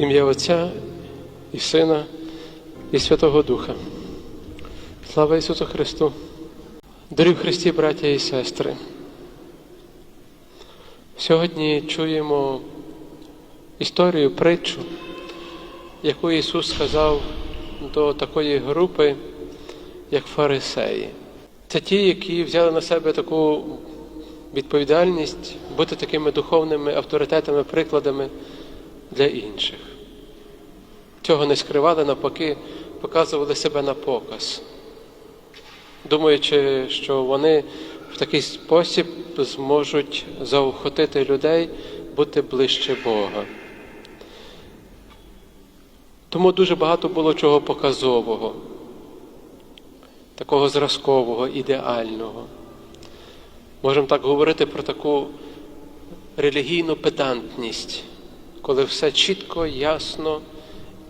ім'я Отця і Сина і Святого Духа. Слава Ісусу Христу! Дорогі в Христі, браття і сестри. Сьогодні чуємо історію, притчу, яку Ісус сказав до такої групи, як фарисеї. Це ті, які взяли на себе таку відповідальність бути такими духовними авторитетами, прикладами для інших. Цього не скривали, навпаки, показували себе на показ, думаючи, що вони в такий спосіб зможуть заохотити людей бути ближче Бога. Тому дуже багато було чого показового, такого зразкового, ідеального. Можемо так говорити про таку релігійну педантність, коли все чітко, ясно,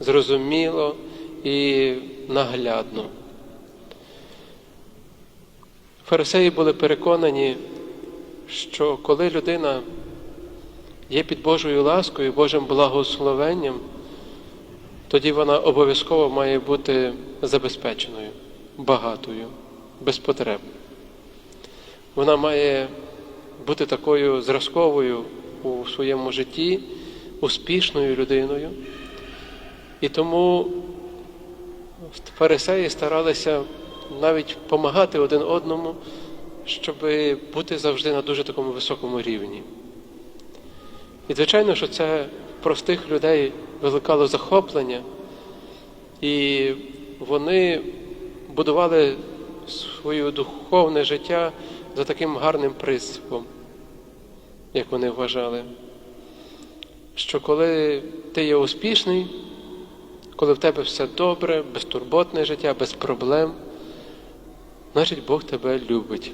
зрозуміло і наглядно. Фарисеї були переконані, що коли людина є під Божою ласкою, Божим благословенням, тоді вона обов'язково має бути забезпеченою, багатою, без потреб. Вона має бути такою зразковою у своєму житті, успішною людиною. І тому фарисеї старалися навіть допомагати один одному, щоб бути завжди на дуже такому високому рівні. І, звичайно, що це простих людей викликало захоплення, і вони будували своє духовне життя за таким гарним принципом, як вони вважали, що коли ти є успішний, коли в тебе все добре, безтурботне життя, без проблем, значить Бог тебе любить.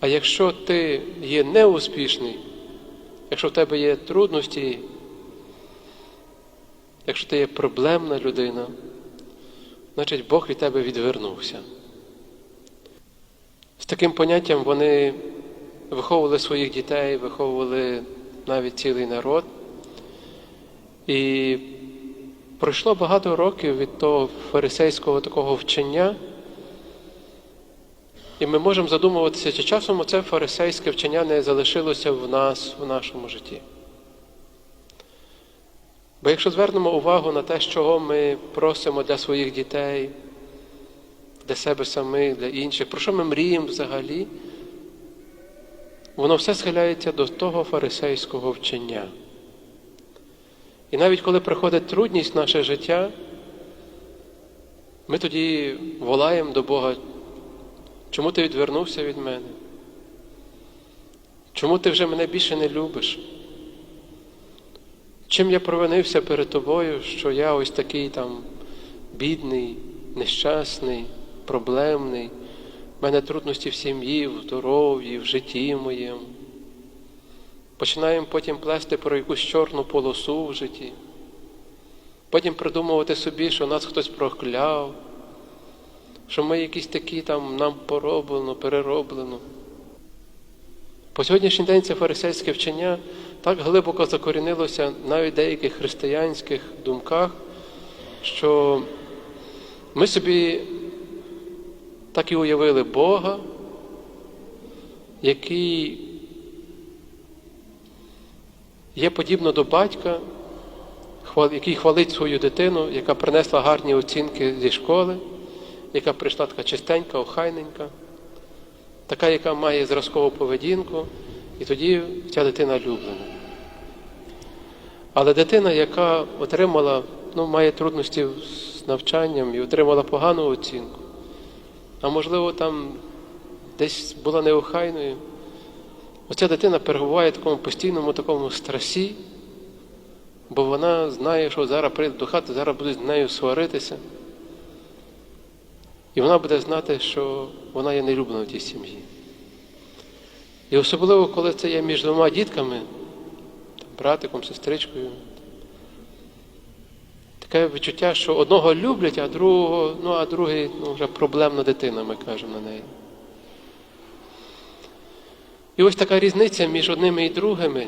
А якщо ти є неуспішний, якщо в тебе є трудності, якщо ти є проблемна людина, значить Бог від тебе відвернувся. З таким поняттям вони виховували своїх дітей, виховували навіть цілий народ. І пройшло багато років від того фарисейського такого вчення. І ми можемо задумуватися, чи часом це фарисейське вчення не залишилося в нас, в нашому житті. Бо якщо звернемо увагу на те, чого ми просимо для своїх дітей, для себе самих, для інших, про що ми мріємо взагалі, воно все схиляється до того фарисейського вчення. І навіть коли приходить трудність в наше життя, ми тоді волаємо до Бога, чому ти відвернувся від мене? Чому ти вже мене більше не любиш? Чим я провинився перед тобою, що я ось такий там бідний, нещасний, проблемний, в мене трудності в сім'ї, в здоров'ї, в житті моєму. Починаємо потім плести про якусь чорну полосу в житті. Потім придумувати собі, що нас хтось прокляв, що ми якісь такі там нам пороблено, перероблено. По сьогоднішній день це фарисейське вчення так глибоко закорінилося навіть в деяких християнських думках, що ми собі так і уявили Бога, який є подібно до батька, який хвалить свою дитину, яка принесла гарні оцінки зі школи, яка прийшла така чистенька, охайненька, така, яка має зразкову поведінку, і тоді ця дитина люблена. Але дитина, яка отримала, ну, має трудності з навчанням і отримала погану оцінку, а можливо, там десь була неохайною, оця дитина перебуває в такому постійному такому стресі, бо вона знає, що зараз прийде до хати, зараз будуть з нею сваритися. І вона буде знати, що вона є нелюблена в тій сім'ї. І особливо, коли це є між двома дітками, братиком, сестричкою, таке відчуття, що одного люблять, а другого, ну, а другий ну, вже проблемна дитина, ми кажемо на неї. І ось така різниця між одними і другими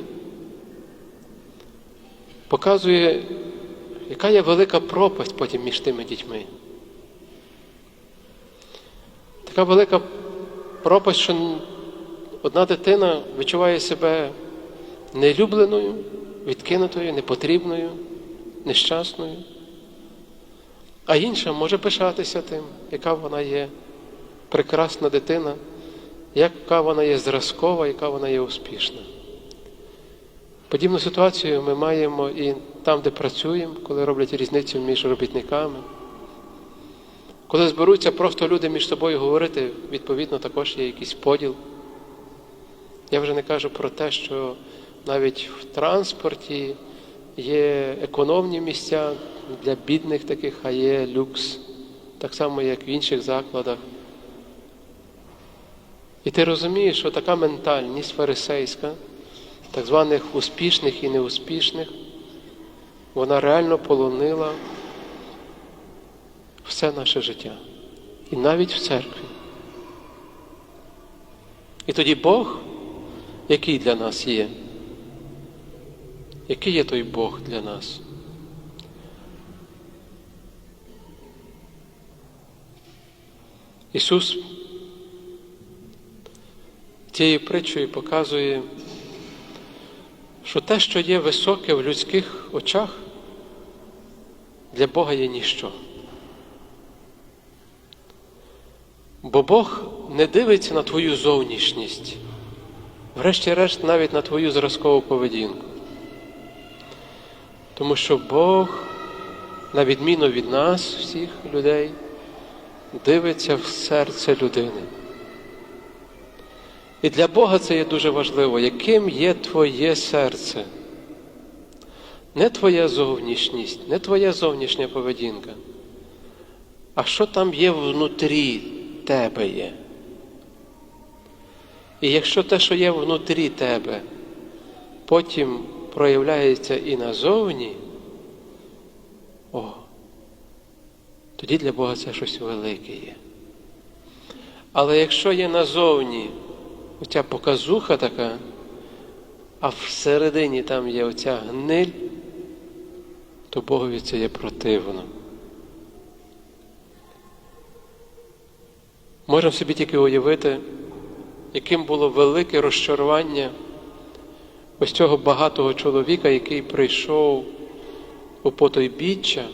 показує, яка є велика пропасть потім між тими дітьми. Така велика пропасть, що одна дитина відчуває себе нелюбленою, відкинутою, непотрібною, нещасною, а інша може пишатися тим, яка вона є. Прекрасна дитина, яка вона є зразкова, яка вона є успішна. Подібну ситуацію ми маємо і там, де працюємо, коли роблять різницю між робітниками. Коли зберуться просто люди між собою говорити, відповідно, також є якийсь поділ. Я вже не кажу про те, що навіть в транспорті є економні місця для бідних таких, а є люкс, так само, як в інших закладах. І ти розумієш, що така ментальність фарисейська, так званих успішних і неуспішних, вона реально полонила все наше життя. І навіть в церкві. І тоді Бог, який для нас є, який є той Бог для нас? Ісус цією притчою показує, що те, що є високе в людських очах, для Бога є ніщо. Бо Бог не дивиться на твою зовнішність, врешті-решт навіть на твою зразкову поведінку. Тому що Бог, на відміну від нас, всіх людей, дивиться в серце людини. І для Бога це є дуже важливо, яким є твоє серце. Не твоя зовнішність, не твоя зовнішня поведінка, а що там є внутрі тебе є. І якщо те, що є внутрі тебе, потім проявляється і назовні, о, тоді для Бога це щось велике є. Але якщо є назовні оця показуха така, а всередині там є оця гниль, то Богові це є противно. Можемо собі тільки уявити, яким було велике розчарування ось цього багатого чоловіка, який прийшов у потойбіччя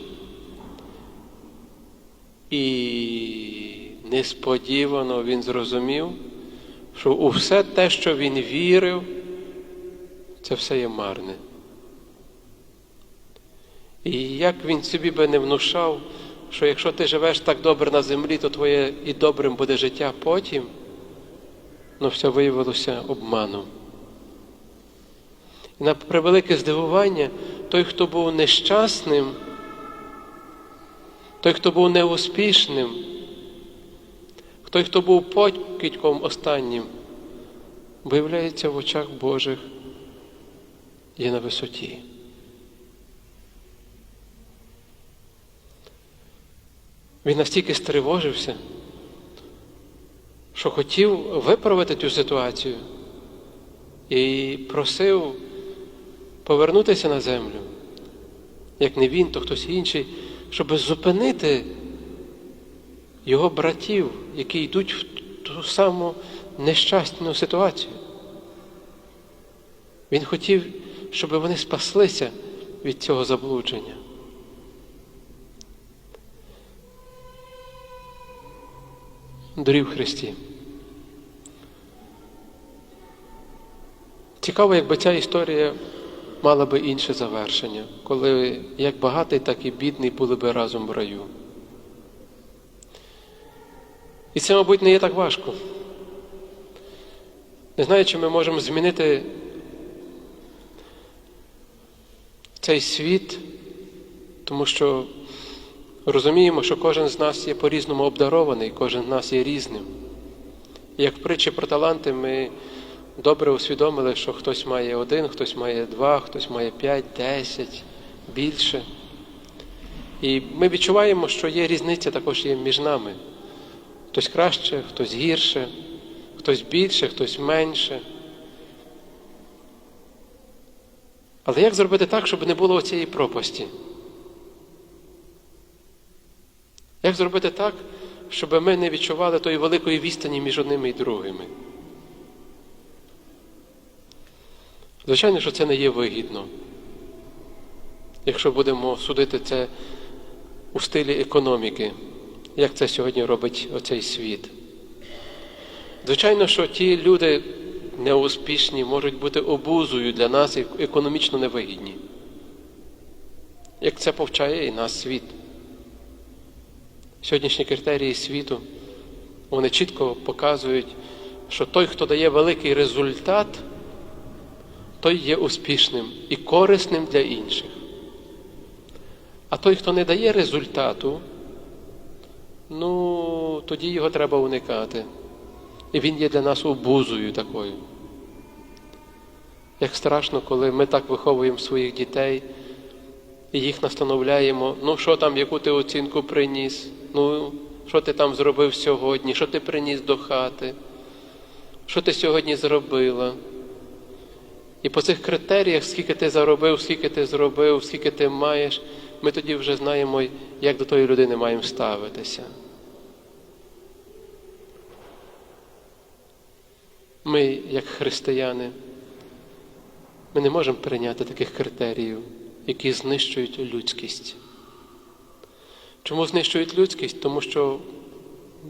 і несподівано він зрозумів, що у все те, що він вірив, це все є марне. І як він собі би не внушав, що якщо ти живеш так добре на землі, то твоє і добрим буде життя потім, ну все виявилося обманом. І на превелике здивування, той, хто був нещасним, той, хто був неуспішним, той, хто був покидьком останнім, виявляється в очах Божих є на висоті. Він настільки стривожився, що хотів виправити цю ситуацію і просив повернутися на землю, як не він, то хтось інший, щоб зупинити його братів, які йдуть в ту саму нещасну ситуацію. Він хотів, щоб вони спаслися від цього заблудження. Дорі Христі. Цікаво, якби ця історія мала би інше завершення, коли як багатий, так і бідний були би разом в раю. І це, мабуть, не є так важко. Не знаю, чи ми можемо змінити цей світ, тому що розуміємо, що кожен з нас є по-різному обдарований, кожен з нас є різним. І як в притчі про таланти ми добре усвідомили, що хтось має один, хтось має два, хтось має п'ять, десять, більше. І ми відчуваємо, що є різниця також є між нами. Хтось краще, хтось гірше, хтось більше, хтось менше. Але як зробити так, щоб не було цієї пропасті? Як зробити так, щоб ми не відчували тої великої відстані між одними і другими? Звичайно, що це не є вигідно. Якщо будемо судити це у стилі економіки, як це сьогодні робить оцей світ. Звичайно, що ті люди неуспішні можуть бути обузою для нас і економічно невигідні. Як це повчає і нас світ. Сьогоднішні критерії світу, вони чітко показують, що той, хто дає великий результат, той є успішним і корисним для інших. А той, хто не дає результату, ну, тоді його треба уникати. І він є для нас обузою такою. Як страшно, коли ми так виховуємо своїх дітей і їх настановляємо, ну що там, яку ти оцінку приніс, ну, що ти там зробив сьогодні, що ти приніс до хати, що ти сьогодні зробила. І по цих критеріях, скільки ти заробив, скільки ти зробив, скільки ти маєш, ми тоді вже знаємо, як до тої людини маємо ставитися. Ми, як християни, ми не можемо прийняти таких критеріїв, які знищують людськість. Чому знищують людськість? Тому що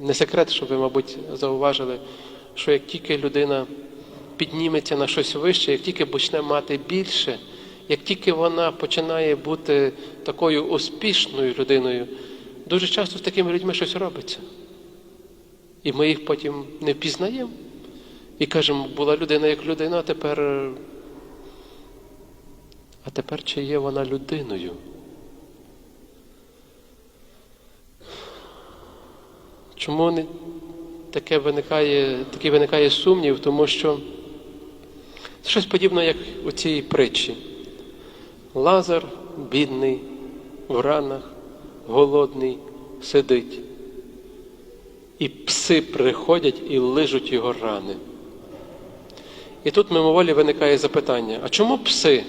не секрет, що ви, мабуть, зауважили, що як тільки людина підніметься на щось вище, як тільки почне мати більше, як тільки вона починає бути такою успішною людиною, дуже часто з такими людьми щось робиться. І ми їх потім не впізнаємо. І кажемо, була людина як людина, а тепер. А тепер чи є вона людиною? Чому не таке виникає, такий виникає сумнів? Тому що це щось подібне, як у цій притчі. Лазар, бідний, в ранах, голодний, сидить. І пси приходять і лижуть його рани. І тут мимоволі виникає запитання: а чому пси?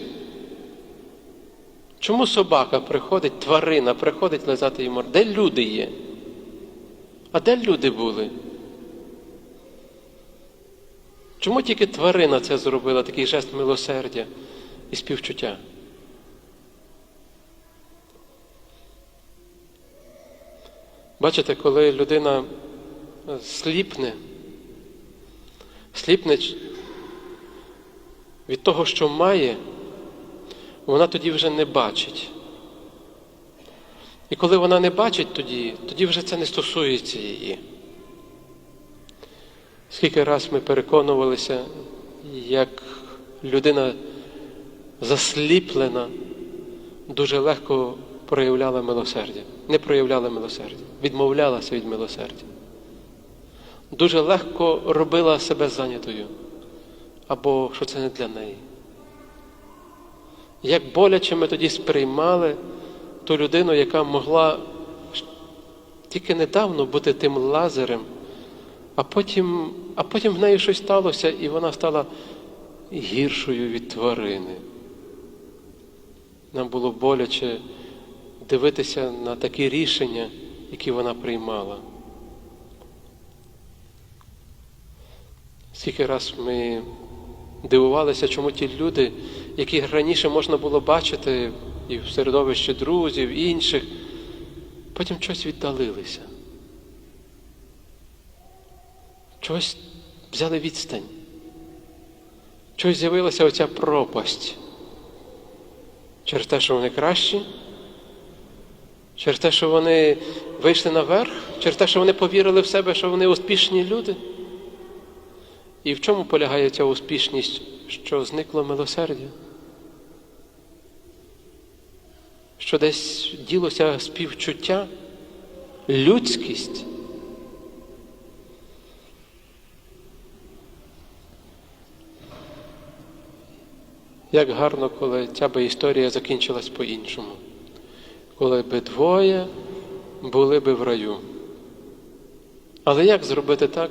Чому собака приходить, тварина приходить лизати йому? Де люди є? А де люди були? Чому тільки тварина це зробила, такий жест милосердя і співчуття? Бачите, коли людина сліпне, сліпне від того, що має, вона тоді вже не бачить. І коли вона не бачить тоді, тоді вже це не стосується її. Скільки раз ми переконувалися, як людина засліплена, дуже легко проявляла милосердя, не проявляла милосердя, відмовлялася від милосердя. Дуже легко робила себе зайнятою, або що це не для неї. Як боляче ми тоді сприймали ту людину, яка могла тільки недавно бути тим лазером, а потім, а потім в неї щось сталося, і вона стала гіршою від тварини. Нам було боляче дивитися на такі рішення, які вона приймала. Скільки раз ми дивувалися, чому ті люди, яких раніше можна було бачити і в середовищі друзів, і інших, потім щось віддалилися. Чогось взяли відстань. Чогось з'явилася оця пропасть. Через те, що вони кращі, через те, що вони вийшли наверх, через те, що вони повірили в себе, що вони успішні люди. І в чому полягає ця успішність, що зникло милосердя? Що десь ділося співчуття, людськість. Як гарно, коли ця би історія закінчилась по-іншому, коли би двоє були би в раю. Але як зробити так,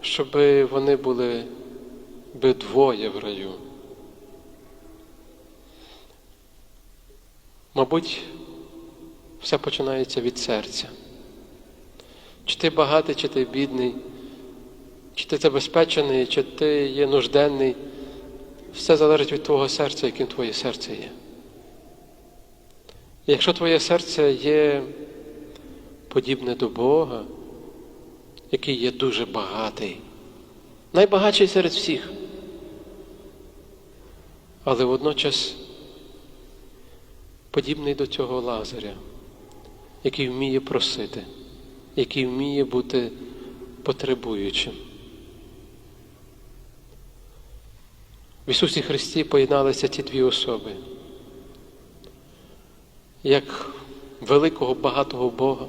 щоб вони були би двоє в раю? Мабуть, все починається від серця. Чи ти багатий, чи ти бідний, чи ти забезпечений, чи ти є нужденний, все залежить від твого серця, яким твоє серце є. Якщо твоє серце є подібне до Бога, який є дуже багатий, найбагатший серед всіх, але водночас подібний до цього Лазаря, який вміє просити, який вміє бути потребуючим. В Ісусі Христі поєдналися ці дві особи, як великого багатого Бога,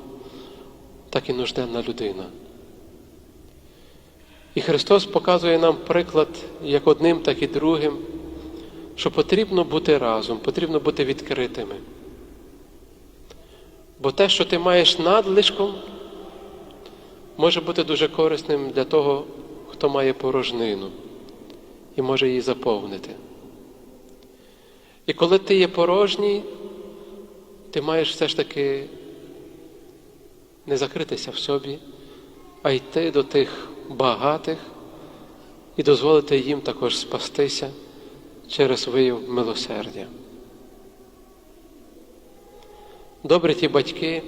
так і нужденна людина. І Христос показує нам приклад як одним, так і другим, що потрібно бути разом, потрібно бути відкритими. Бо те, що ти маєш надлишком, може бути дуже корисним для того, хто має порожнину і може її заповнити. І коли ти є порожній, ти маєш все ж таки не закритися в собі, а йти до тих багатих і дозволити їм також спастися через вияв милосердя. Добрі ті батьки,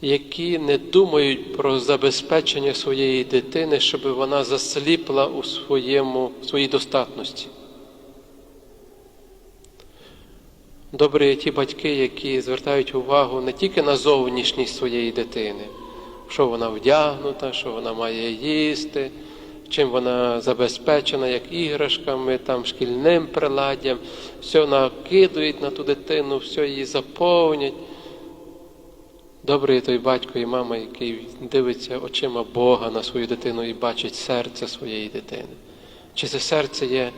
які не думають про забезпечення своєї дитини, щоб вона засліпла у своєму, своїй достатності. Добрі ті батьки, які звертають увагу не тільки на зовнішність своєї дитини, що вона вдягнута, що вона має їсти, чим вона забезпечена, як іграшками, там, шкільним приладдям, все накидують на ту дитину, все її заповнять. Добрий той батько і мама, який дивиться очима Бога на свою дитину і бачить серце своєї дитини. Чи це серце є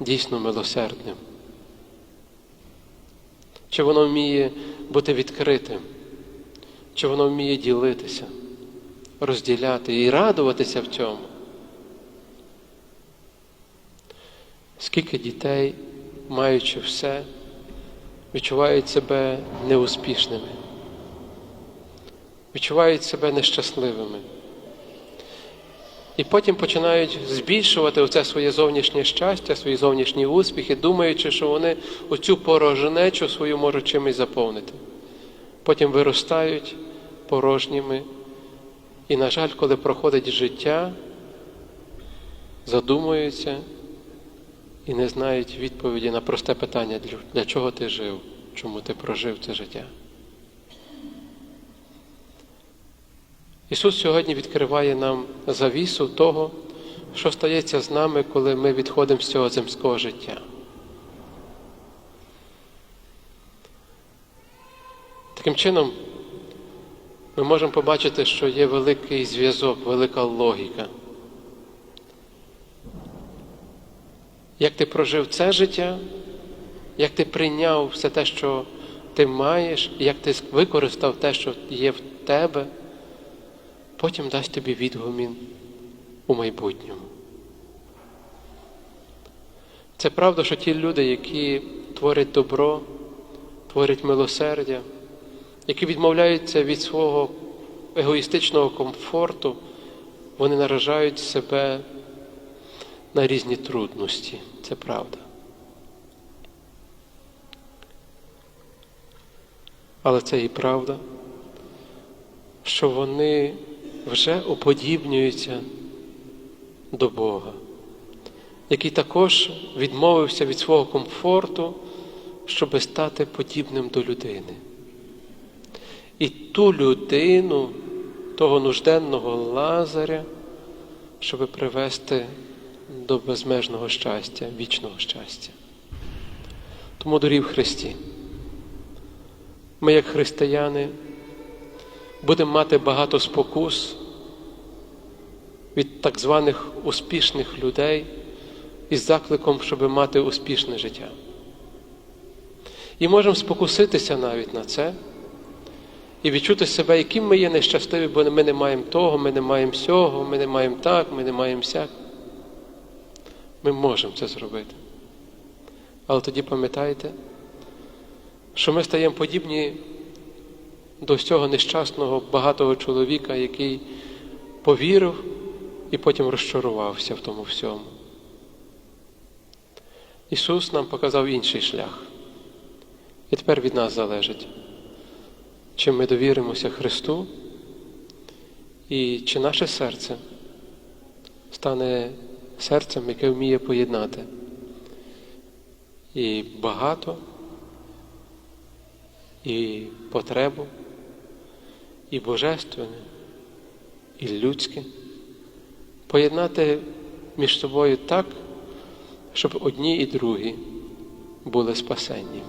дійсно милосердним? Чи воно вміє бути відкритим? Чи воно вміє ділитися, розділяти і радуватися в цьому? Скільки дітей, маючи все, відчувають себе неуспішними, відчувають себе нещасливими. І потім починають збільшувати оце своє зовнішнє щастя, свої зовнішні успіхи, думаючи, що вони оцю порожнечу свою можуть чимось заповнити. Потім виростають порожніми. І, на жаль, коли проходить життя, задумуються і не знають відповіді на просте питання, для чого ти жив, чому ти прожив це життя. Ісус сьогодні відкриває нам завісу того, що стається з нами, коли ми відходимо з цього земського життя. Таким чином, ми можемо побачити, що є великий зв'язок, велика логіка. Як ти прожив це життя, як ти прийняв все те, що ти маєш, як ти використав те, що є в тебе потім дасть тобі відгумін у майбутньому. Це правда, що ті люди, які творять добро, творять милосердя, які відмовляються від свого егоїстичного комфорту, вони наражають себе на різні трудності. Це правда. Але це і правда, що вони вже уподібнюється до Бога, який також відмовився від свого комфорту, щоб стати подібним до людини. І ту людину, того нужденного Лазаря, щоб привести до безмежного щастя, вічного щастя. Тому дорів Христі. Ми, як християни, будемо мати багато спокус від так званих успішних людей із закликом, щоб мати успішне життя. І можемо спокуситися навіть на це і відчути себе, яким ми є нещасливі, бо ми не маємо того, ми не маємо сього, ми не маємо так, ми не маємо сяк. Ми можемо це зробити. Але тоді пам'ятайте, що ми стаємо подібні до цього нещасного багатого чоловіка, який повірив і потім розчарувався в тому всьому. Ісус нам показав інший шлях. І тепер від нас залежить, чи ми довіримося Христу, і чи наше серце стане серцем, яке вміє поєднати і багато, і потребу, і божественне, і людське, поєднати між собою так, щоб одні і другі були спасенні.